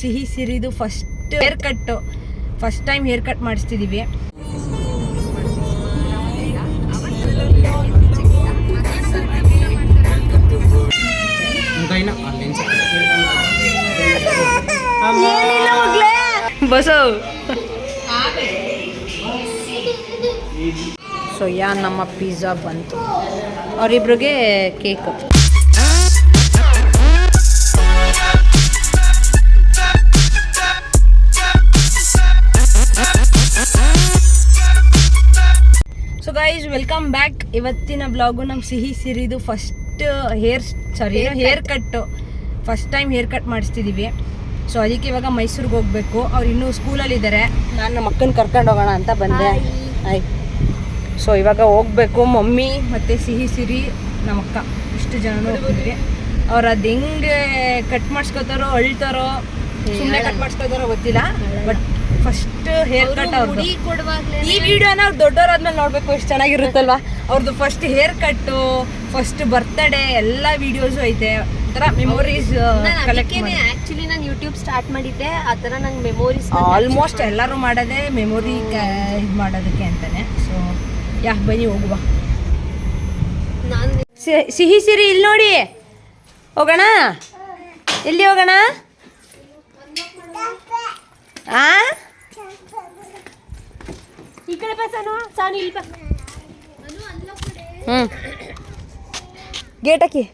ಸಿಹಿ ಸಿರಿದು first hair cut first time hair cut ಮಾಡಿಸ್ತಿದೀವಿ. ಬಸೋ. So yeah ನಮ್ಮ ಪಿಜ್ಜಾ ಬಂತು. ಅವರಿಬ್ರಿಗೆ ಕೇಕ್ ವೆಲ್ಕಮ್ ಬ್ಯಾಕ್ ಇವತ್ತಿನ ಬ್ಲಾಗು ನಮ್ಮ Sihi ಸಿರಿದು first hair sorry hair cut first time hair cut ಮಾಡಿಸ್ತಿದ್ದೀವಿ so ಅದಕ್ಕೆ ಇವಾಗ ಮೈಸೂರಿಗೆ ಹೋಗ್ಬೇಕು. ಅವ್ರು ಇನ್ನೂ ಸ್ಕೂಲಲ್ಲಿ ಇದ್ದಾರೆ ನಾನು ನಮ್ಮ ಅಕ್ಕನ ಕರ್ಕೊಂಡು ಹೋಗೋಣ ಅಂತ ಬಂದೆ. ಆಯ್ ಸೊ ಇವಾಗ ಹೋಗ್ಬೇಕು. ಮಮ್ಮಿ ಮತ್ತು ಸಿಹಿ ಸಿರಿ ನಮ್ಮ ಅಕ್ಕ. ಇಷ್ಟು ಜನ ಹೋಗ್ತಿದ್ವಿ ಅವ್ರು ಅದು ಹೆಂಗೆ ಕಟ್ ಮಾಡಿಸ್ಕೋತಾರೋ ಅಳ್ತಾರೋ ಸುಮ್ಮನೆ ಕಟ್ ಮಾಡಿಸ್ಕೋತಾರೋ ಗೊತ್ತಿಲ್ಲ. ಬಟ್ ಫಸ್ಟ್ ಹೇರ್ ಕಟ್ ಅವ್ರದ್ದು ಈ ವಿಡಿಯೋನ ಅವ್ರು ದೊಡ್ಡವರಾದ್ಮೇಲೆ ನೋಡ್ಬೇಕು ಎಷ್ಟು ಚೆನ್ನಾಗಿರುತ್ತಲ್ವಾ? ಅವ್ರದ್ದು first hair cut first birthday ಎಲ್ಲ ವಿಡಿಯೋಸು ಐತೆ. ಒಂಥರ ಮೆಮೊರೀಸ್ ಆಕ್ಚುಲಿ ನಾನು ಯೂಟ್ಯೂಬ್ ಸ್ಟಾರ್ಟ್ ಮಾಡಿದ್ದೆ ಆ ಥರ ನಂಗೆ ಮೆಮೊರೀಸ್ ಆಲ್ಮೋಸ್ಟ್ ಎಲ್ಲರೂ ಮಾಡೋದೇ ಮೆಮೊರಿ ಇದು ಮಾಡೋದಕ್ಕೆ ಅಂತಾನೆ. ಸೊ ಯಾ ಬನ್ನಿ ಹೋಗುವ. ನಾನು ಸಿಹಿ ಸಿರಿ ಇಲ್ಲಿ ನೋಡಿ. ಹೋಗೋಣ? ಎಲ್ಲಿ ಹೋಗೋಣ? ಆ? ಬಾ ಸಾನು. ಸಾನು ಇಲ್ಲಿ ಹ್ಞೂ ಗೇಟ್ ಹಾಕಿ.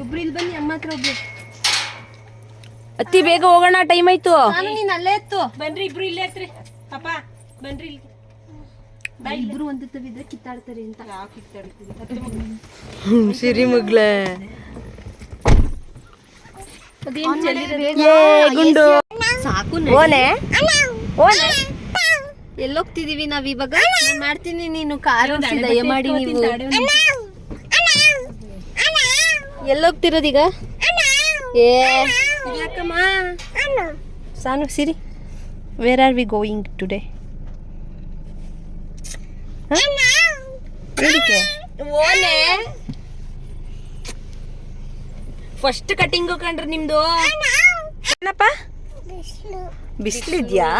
ಇಬ್ರು ಇಲ್ಲಿ ಬನ್ನಿ ಅಮ್ಮ ಹತ್ರ ಒಬ್ರು ಅತ್ತಿ ಬೇಗ ಹೋಗೋಣ ಟೈಮ್ ಆಯ್ತು. ನಾನು ನೀನ್ ಅಲ್ಲೇ ಇತ್ತು. ಬನ್ರಿ ಇಬ್ರು ಇಲ್ಲೇ ಹತ್ರಿ ಪಾಪ ಬನ್ರಿ ಇಲ್ಲಿ. ಇಬ್ರು ಒಂದು ತವಿದ್ರೆ ಕಿತ್ತಾಡ್ತಾರೆ ಅಂತ. ಸಿರಿ ಮಗ್ಲೆ ಗುಂಡು. ಸಾಕು ಓನೆ ಓನೆ ಎಲ್ಲೋಗ್ತಿದೀವಿ ನಾವ್ ಇವಾಗ. ನಾನ್ ಮಾಡ್ತೀನಿ ನೀನು ಕಾರ್ ದಯ ಮಾಡಿ ನೀವು. ಎಲ್ಲೋಗ್ತಿರೋದೀಗ? ಏ. ಯಾಕಮ್ಮ Sanu Siri. Where are we going today ಏನಕ್ಕೆ? ಓಲೆ. ಫಸ್ಟ್ ಕಟಿಂಗ್ ಕಂಡ್ರಿ ನಿಮ್ದು? ಏನಪ್ಪ? ಬಿಸಿಲಿದ್ಯಾ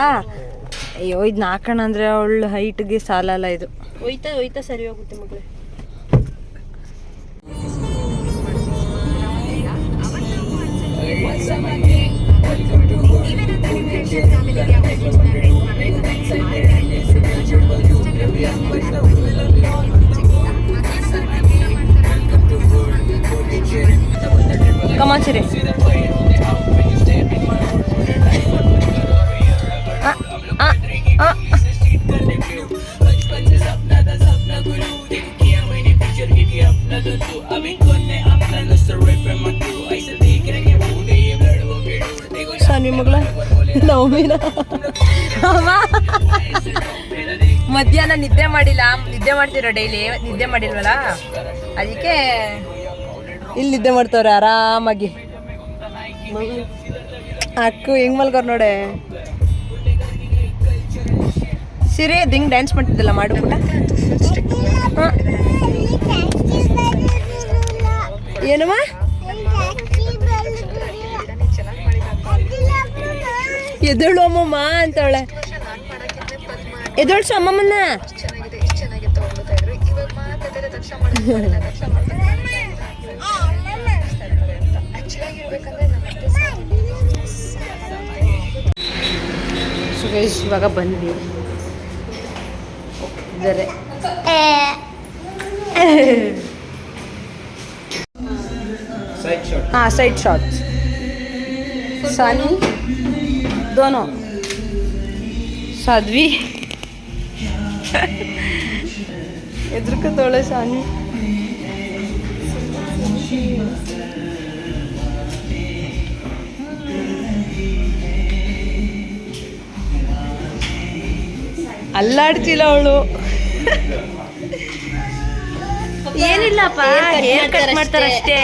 ಅಯ್ಯೋ ಇದು ಹಾಕೋಣ ಅಂದ್ರೆ ಅವಳು ಹೈಟ್ಗೆ ಸಾಲಲ್ಲ ಇದು. ಹೋಯ್ತಾ ಹೋಯ್ತಾ ಸರಿ ಹೋಗುತ್ತೆ ಮಗಳೇ. ಸಾನಿ ಮಗಳ. ನವಮೀನ. ಮಧ್ಯಾಹ್ನ ನಿದ್ದೆ ಮಾಡಿಲ್ಲ. ನಿದ್ದೆ ಮಾಡ್ತಿರೋ ಡೈಲಿ. ನಿದ್ದೆ ಮಾಡಿಲ್ವಲ್ಲ? ಅದಕ್ಕೆ ಇಲ್ಲಿ ನಿದ್ದೆ ಮಾಡ್ತವ್ರೆ ಆರಾಮಾಗಿ. ಅಕ್ಕು ಹೆಂಗ್ ಮಲ್ಗೋರ್ ನೋಡೆ? ಸಿರಿ ಹಿಂಗೆ ಡ್ಯಾನ್ಸ್ ಮಾಡ್ತಿದ್ದಲ್ಲ ಮಾಡು ಕೂಡ. ಏನಮ್ಮ? ಎದಳು ಅಮ್ಮಮ್ಮ ಅಂತವಳೆ ಎದಳ್ಸು ಅಮ್ಮಮ್ಮನ ಸುರೇಶ್ ಇವಾಗ ಬಂದ್ವಿ. ಹೋಗ್ತಿದ್ದಾರೆ ಹಾಂ ಸೈಡ್ ಶಾಟ್ ಸನ್ನಿ दोनों साध्वी ಎದುರ್ಕತ್ತವಳೆ ಸಾನಿ ಅಲ್ಲಾಡ್ತಿಲ್ಲ ಅವಳು ಏನಿಲ್ಲಪ್ಪ ಹೇರ್ ಕಟ್ ಮಾಡ್ತಾರೆ ಅಷ್ಟೇ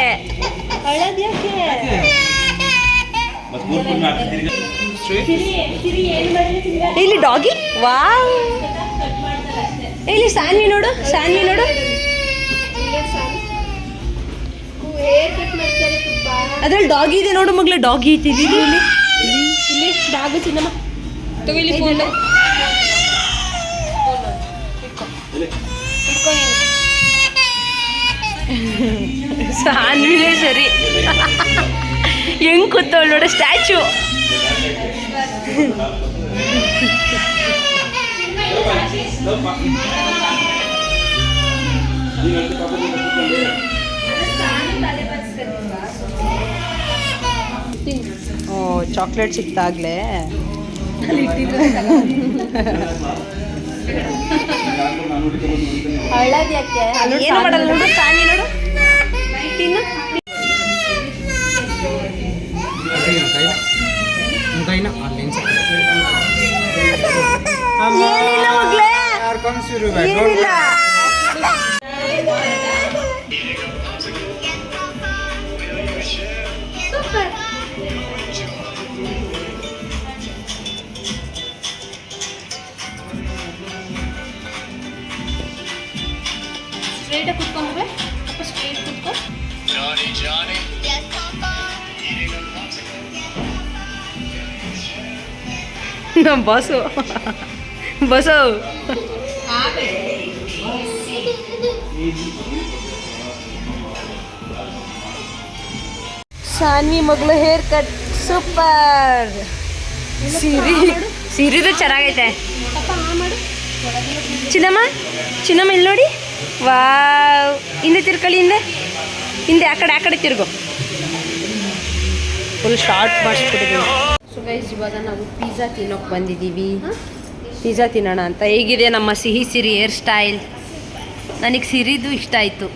ಇಲ್ಲಿ ಡಾಗಿ? ವಾವ್. ಇಲ್ಲಿ ಸಾನ್ವಿ ನೋಡು ಸಾನ್ವಿ ನೋಡು. ಅದ್ರಲ್ಲಿ ಡಾಗಿ ಇದೆ ನೋಡು ಮಗ್ಲ ಡಾಗಿ ಐತಿ ಇಲ್ಲಿ ಇಲ್ಲಿ ಡಾಗು ಚಿನ್ನಮ್ಮ ತಗೋ ಇಲ್ಲಿ ಫೋನ್ ಸಾನ್ವಿನೇ ಸರಿ. ಹೆಂಗ್ ಕೂತವಳು ನೋಡು ಸ್ಟ್ಯಾಚು. ಓ ಚಾಕ್ಲೇಟ್ ಸಿಕ್ತಾಗ್ಲೇ. ಹಳ್ಳದ್ ಯಾಕೆ ಏನು ಮಾಡಲ್ಲ ನೋಡು ಸಾನಿ ನೋಡು. ತಿನ್ನು. online online से यार कौन सी रूम है स्ट्रेट कुछ कम हुए स्ट्रेट कुछ कम जाने जाने ನಮ್ಮ ಬಾಸು. ಬಸು. ಸಾನ್ವಿ ಮಗಳು ಹೇರ್ ಕಟ್ ಸೂಪರ್ ಸೀರೆ ಸೀರೆದು ಚೆನ್ನಾಗೈತೆ. ಚಿನ್ನಮ್ಮ ಚಿನ್ನಮ್ಮ ಇಲ್ಲಿ ನೋಡಿ. ವಾವ್. ಹಿಂದೆ ತಿರ್ಕೊಳ್ಳಿ ಹಿಂದೆ. ಹಿಂದೆ ಆ ಕಡೆ ಆ ಕಡೆ ತಿರ್ಗು. ಫುಲ್ ಶಾರ್ಟ್ ಮಾಡಿಸ್ಬಿಟ್ಟಿದ್ದೀವಿ ಸೊ ಇವಾಗ ನಾವು ಪಿಜ್ಜಾ ತಿನ್ನೋಕೆ ಬಂದಿದ್ದೀವಿ. ಪಿಜ್ಜಾ ತಿನ್ನೋಣ ಅಂತ. ಹೇಗಿದೆ ನಮ್ಮ ಸಿಹಿ ಸಿರಿ ಹೇರ್ ಸ್ಟೈಲ್ ನನಗೆ ಸಿರಿದು ಇಷ್ಟ ಆಯಿತು.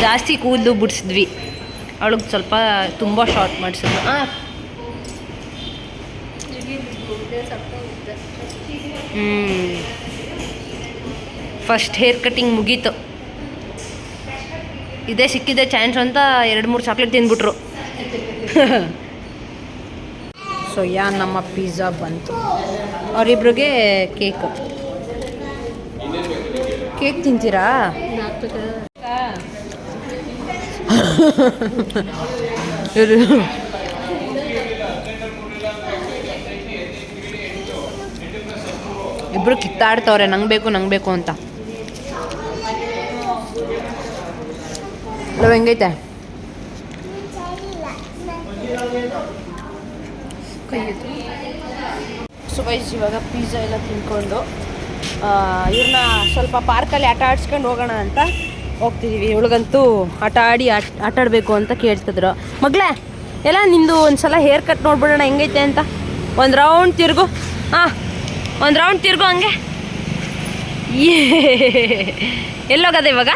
ಜಾಸ್ತಿ ಕೂದಲು ಬಿಡಿಸಿದ್ವಿ. ಅವಳಿಗೆ ಸ್ವಲ್ಪ ತುಂಬ ಶಾರ್ಟ್ ಮಾಡಿಸಿದ್ವಿ ಹಾಂ ಹ್ಞೂ ಫಸ್ಟ್ ಹೇರ್ ಕಟಿಂಗ್ ಮುಗೀತು. ಇದೇ ಸಿಕ್ಕಿದೆ ಚಾನ್ಸ್ ಅಂತ ಎರಡು ಮೂರು ಚಾಕ್ಲೇಟ್ ತಿಂದ್ಬಿಟ್ರು. ಸೊ, ಯಾ ನಮ್ಮ ಪಿಜ್ಜಾ ಬಂತು. ಅವರಿಬ್ರಿಗೆ ಕೇಕ್. ಕೇಕ್ ತಿಂತೀರಾ. ಇಬ್ರು ಕಿತ್ತಾಡ್ತವ್ರೆ, ನಂಗೆ ಬೇಕು ನಂಗೆ ಬೇಕು ಅಂತ. ಅದು ಹೆಂಗೈತೆ ಸೊ ಗೈಸ್ ಇವಾಗ ಪಿಜ್ಜಾ ಎಲ್ಲ ತಿನ್ಕೊಂಡು ಇವ್ರನ್ನ ಸ್ವಲ್ಪ ಪಾರ್ಕಲ್ಲಿ ಆಟ ಆಡ್ಸ್ಕೊಂಡು ಹೋಗೋಣ ಅಂತ ಹೋಗ್ತಿದ್ದೀವಿ ಇವಳಿಗಂತೂ ಆಟ ಆಡಿ ಆಟ ಆಟ ಆಡಬೇಕು ಅಂತ ಕೇಳ್ತಿದ್ರು. ಮಗಳೇ ಎಲ್ಲ ನಿಂದು ಒಂದು ಸಲ ಹೇರ್ ಕಟ್ ನೋಡ್ಬಿಡೋಣ ಹೆಂಗೈತೆ ಅಂತ? ಒಂದು ರೌಂಡ್ ತಿರುಗು. ಹಾಂ ಒಂದು ರೌಂಡ್ ತಿರುಗು ಹಂಗೆ. ಎಲ್ಲೋಗದೆ ಇವಾಗ?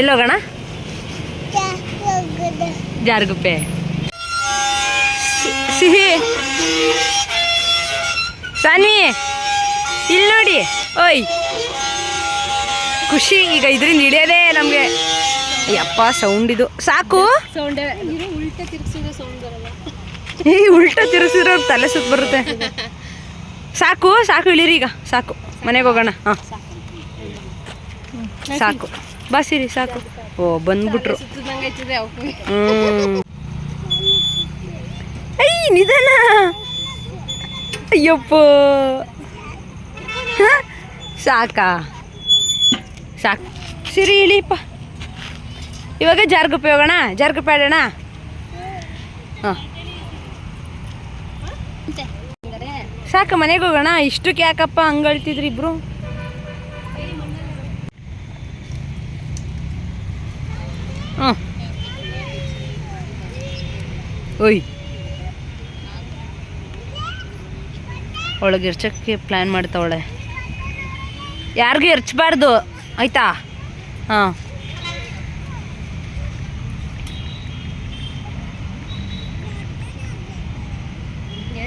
ಎಲ್ಲೋಗೋಣ? ಜಾರ್ಗುಪ್ಪೆ ಸಿಹಿ ಸಾನ್ವಿ ಇಲ್ಲಿ ನೋಡಿ. ಓಯ್. ಖುಷಿ ಈಗ ಇದರಿಂದ ಹಿಡಿಯೋದೇ ನಮಗೆ. ಯಪ್ಪ ಸೌಂಡ್ ಇದು. ಸಾಕು. ಏ ಉಲ್ಟಾ ತಿರುಗಿಸಿದ್ರೆ ತಲೆ ಸುತ್ತ ಬರುತ್ತೆ. ಸಾಕು ಸಾಕು ಇಳಿರಿ ಈಗ. ಸಾಕು. ಮನೆಗೆ ಹೋಗೋಣ. ಹಾಂ. ಸಾಕು. ಬಾಸಿರಿ ಸಾಕು. ಓ ಬಂದ್ಬಿಟ್ರು. ಸುತ್ತದಂಗೆ ಅವಕ್ಕೆ ನಿಧಾನ. ಅಯ್ಯಪ್ಪ? ಸಾಕಾ? ಸಾಕು. ಸಿರಿ ಇಳಿಯಪ್ಪ ಇವಾಗ ಜಾರ್ಗುಪ್ಪೆ ಹೋಗೋಣ ಜಾರ್ಗುಪ್ಪೆ ಆಡೋಣ? ಹಾಂ. ಸಾಕ, ಮನೆಗೆ ಹೋಗೋಣ? ಇಷ್ಟಕ್ಕೆ ಯಾಕಪ್ಪ ಹಂಗೆ ಅಳ್ತಿದ್ರಿ ಇಬ್ರು? ಹ್ಞೂ ಓಯ್. ಒಳಗೆ ಎರ್ಚಕ್ಕೆ ಪ್ಲ್ಯಾನ್ ಮಾಡ್ತಾವಳೆ ಯಾರಿಗೂ ಎರ್ಚಬಾರ್ದು ಆಯ್ತಾ? ಹಾಂ.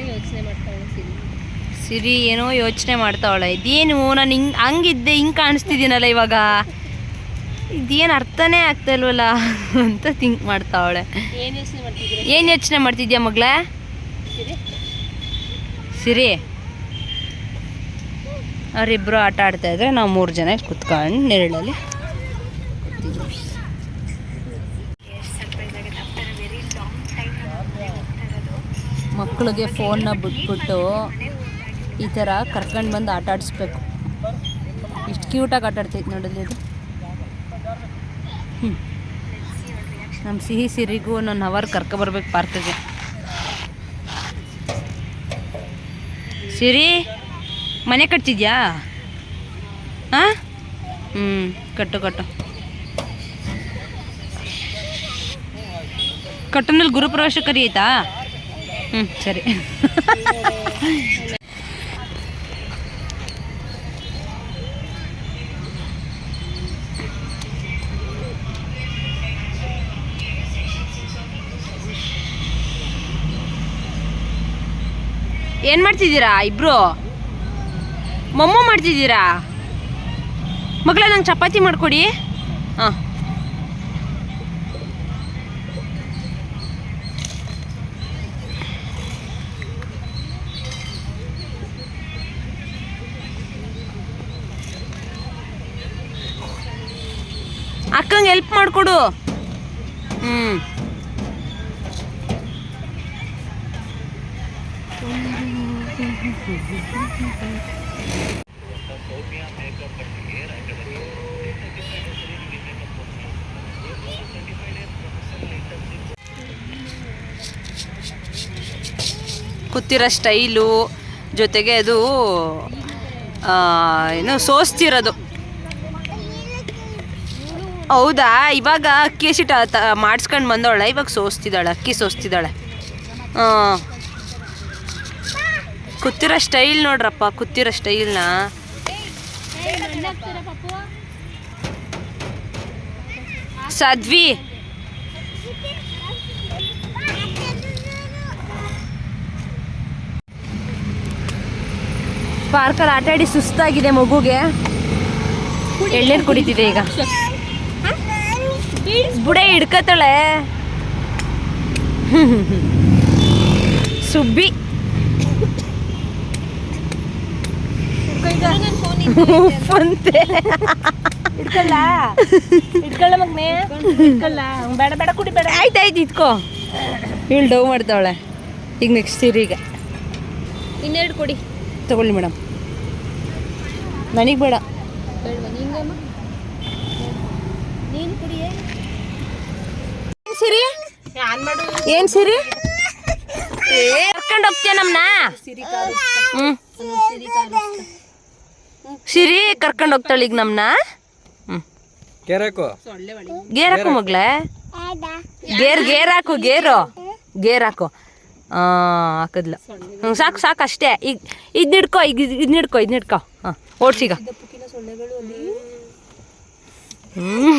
ಯೋಚನೆ ಮಾಡ್ತಾಳೆ ಸಿರಿ? ಏನೋ ಯೋಚನೆ ಮಾಡ್ತಾವಳೆ ಇದೇನು ನಾನು ಹಿಂಗೆ ಹಂಗಿದ್ದೆ ಹಿಂಗೆ ಕಾಣಿಸ್ತಿದ್ದೀನಲ್ಲ ಇವಾಗ? ಇದೇನು ಅರ್ಥನೇ ಆಗ್ತಾಯಿಲ್ವಲ್ಲ ಅಂತ ಥಿಂಕ್ ಮಾಡ್ತಾವಳೆ ಏನು ಯೋಚನೆ ಮಾಡ್ತಿದ್ದೀರಾ? ಏನು ಯೋಚನೆ ಮಾಡ್ತಿದ್ಯಾ ಮಗಳೇ? ಸಿರಿ? ಸಿರಿ. ಅವರಿಬ್ಬರು ಆಟ ಆಡ್ತಾ ಇದ್ರೆ ನಾವು ಮೂರು ಜನ ಕುತ್ಕೊಂಡು ನೆರಳಲ್ಲಿ ಮಕ್ಕಳಿಗೆ ಫೋನ್ನ ಬಿಟ್ಬಿಟ್ಟು ಈ ಥರ ಕರ್ಕೊಂಡು ಬಂದು ಆಟ ಆಡಿಸ್ಬೇಕು. ಇಷ್ಟು ಕ್ಯೂಟಾಗಿ ಆಟ ಆಡ್ತೈತೆ ನೋಡಲಿ ಅದು ಹ್ಞೂ ನಮ್ಮ ಸಿಹಿ ಸಿರಿಗೂ ನನ್ನ ಅವರ್ ಕರ್ಕೊಬರ್ಬೇಕು ಪಾರ್ಕಿಗೆ ಸಿರಿ? ಮನೆ ಕಟ್ತಿದ್ಯಾ? ಹಾಂ? ಹ್ಞೂ ಕಟ್ಟು ಕಟ್ಟು. ಕಟ್ಟನಲ್ಲಿ ಗುರುಪ್ರವೇಶ ಕರೀತಾ ಹ್ಞೂ ಸರಿ. ಏನು ಮಾಡ್ತಿದ್ದೀರಾ ಇಬ್ರು? ಮೊಮ್ಮ ಮಾಡ್ತಿದ್ದೀರಾ? ಮಗಳ ನಂಗೆ ಚಪಾತಿ ಮಾಡಿಕೊಡಿ. ಹಾಂ. ಅಕ್ಕಂಗೆ ಹೆಲ್ಪ್ ಮಾಡಿಕೊಡು. ಹ್ಞೂ ಕೂತಿರೋ ಸ್ಟೈಲು ಜೊತೆಗೆ ಅದು ಏನು ಸೋಸ್ತಿರೋದು. ಹೌದಾ? ಇವಾಗ ಅಕ್ಕಿ ಹಸಿಟ್ಟು ಮಾಡಿಸ್ಕೊಂಡು ಬಂದವಳ? ಇವಾಗ ಸೋಸ್ತಿದ್ದಾಳೆ, ಅಕ್ಕಿ ಸೋಸ್ತಿದ್ದಾಳೆ. ಹಾಂ ಕೂತಿರೋ ಸ್ಟೈಲ್ ನೋಡ್ರಪ್ಪ, ಕೂತಿರೋ ಸ್ಟೈಲ್ನ ಸಾಧ್ವಿ. ಪಾರ್ಕಲ್ಲಿ ಆಟ ಆಡಿ ಸುಸ್ತಾಗಿದೆ ಮಗುಗೆ. ಎಳ್ನೀರು ಕುಡಿತಿದೆ ಈಗ. ಬುಡೆ ಹಿಡ್ಕತಾಳೆ ಸುಬ್ಬಿ. ಉಪ್ಪಂತೆ ಇಟ್ಕೊಳ್ಳ. ಇಟ್ಕೊಳ್ಳ ಮಗ್ನೆ. ಬೇಡ ಬೇಡ ಕುಡಿ ಬೇಡ. ಆಯ್ತು ಆಯ್ತು ಇಟ್ಕೋ ಇಳು ಡವ್ ಮಾಡ್ತಾವಳೆ. ಈಗ ನೆಕ್ಸ್ಟ್ ಈಗ. ಇನ್ನೆರಡು ಕೊಡಿ. ತಗೊಳ್ಳಿ ಮೇಡಮ್ ನನಗೆ ಬೇಡ. ನೀನು ಏನ್? ಸಿರಿ? ಏನ್ ಸಿರಿ? ಕರ್ಕೊಂಡು ಹೋಗ್ತೀಯ ಸಿರಿ ಹ್ಮ್. ಸಿರಿ ಕರ್ಕೊಂಡು ಹೋಗ್ತಾಳೆ ಈಗ ನಮ್ನ? ಗೇರ್ ಹಾಕು ಮಗ್ಳೆ? ಗೇರ್ ಗೇರ್ ಹಾಕು ಗೇರು. ಗೇರ್ ಹಾಕು ಆ ಹಾಕದ್ಲ. ಹ್ಞೂ ಸಾಕು ಸಾಕು ಅಷ್ಟೇ. ಈಗ ಇದ್ ಹಿಡ್ಕೊ ಈಗ ಇದ್ ಹಿಡ್ಕೊ ಇದ್ ಹಿಡ್ಕೊ. ಹಾಂ ಓಡ್ಸೀಗ ಹ್ಞೂ.